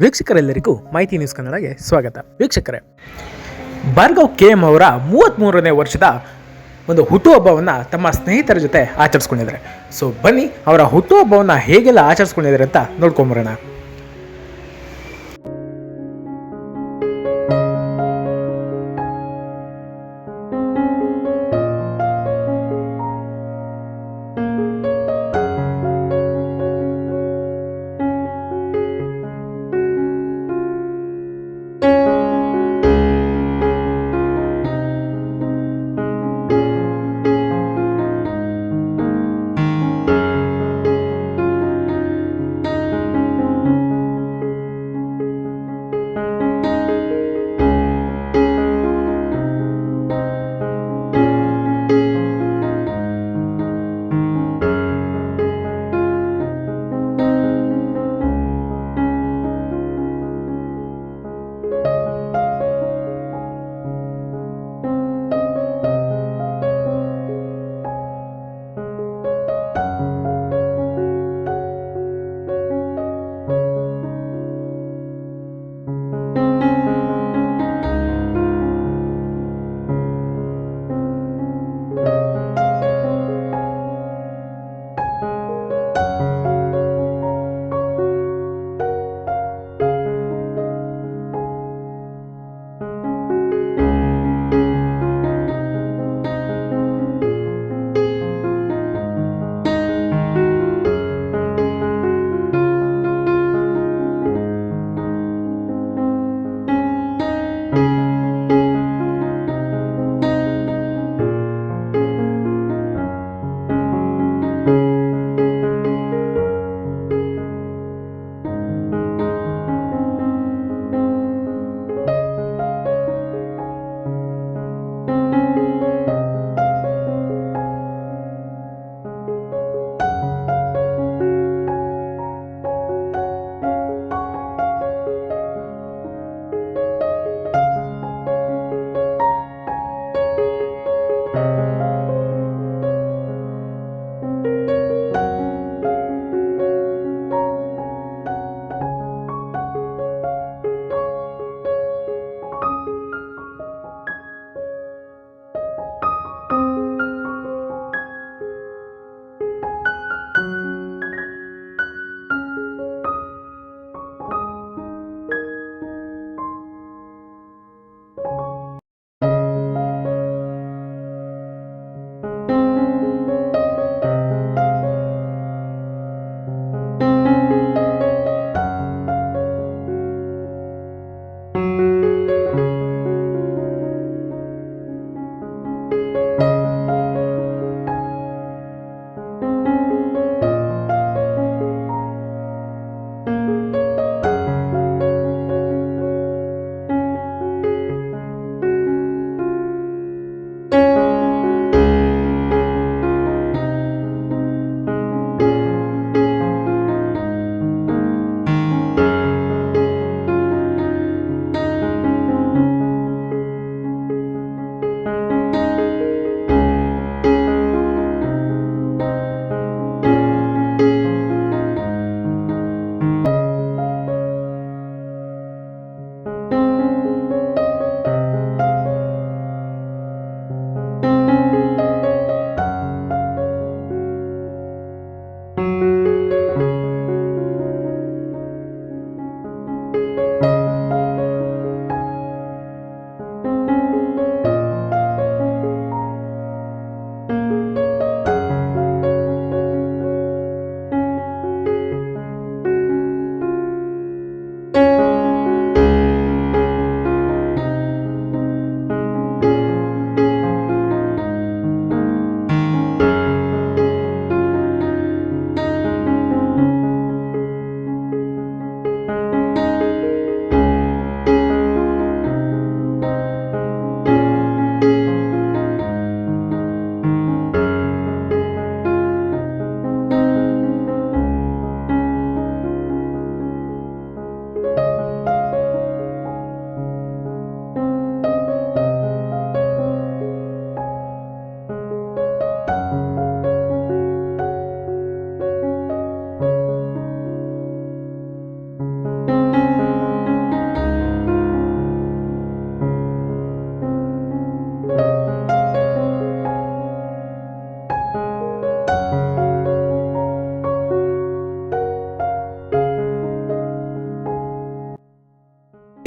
ವೀಕ್ಷಕರೆಲ್ಲರಿಗೂ ಮಾಹಿತಿ ನ್ಯೂಸ್ ಕನ್ನಡಗೆ ಸ್ವಾಗತ. ವೀಕ್ಷಕರೇ, ಭಾರ್ಗವ್ ಕೆ ಎಂ ಅವರ ಮೂವತ್ತ್ಮೂರನೇ ವರ್ಷದ ಒಂದು ಹುಟ್ಟುಹಬ್ಬವನ್ನು ತಮ್ಮ ಸ್ನೇಹಿತರ ಜೊತೆ ಆಚರಿಸ್ಕೊಂಡಿದ್ದಾರೆ. ಸೊ ಬನ್ನಿ ಅವರ ಹುಟ್ಟುಹಬ್ಬವನ್ನು ಹೇಗೆಲ್ಲ ಆಚರಿಸ್ಕೊಂಡಿದ್ದಾರೆ ಅಂತ ನೋಡ್ಕೊಂಬರೋಣ.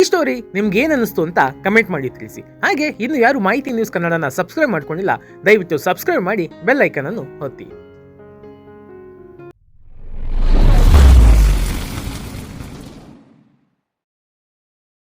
ಈ ಸ್ಟೋರಿ ನಿಮ್ಗೆ ಏನ್ ಅನಿಸ್ತು ಅಂತ ಕಮೆಂಟ್ ಮಾಡಿ ತಿಳಿಸಿ. ಹಾಗೆ ಇನ್ನು ಯಾರು ಮಾಹಿತಿ ನ್ಯೂಸ್ ಕನ್ನಡನ ಸಬ್ಸ್ಕ್ರೈಬ್ ಮಾಡ್ಕೊಂಡಿಲ್ಲ, ದಯವಿಟ್ಟು ಸಬ್ಸ್ಕ್ರೈಬ್ ಮಾಡಿ ಬೆಲ್ ಐಕನ್ ಅನ್ನು ಒತ್ತಿ.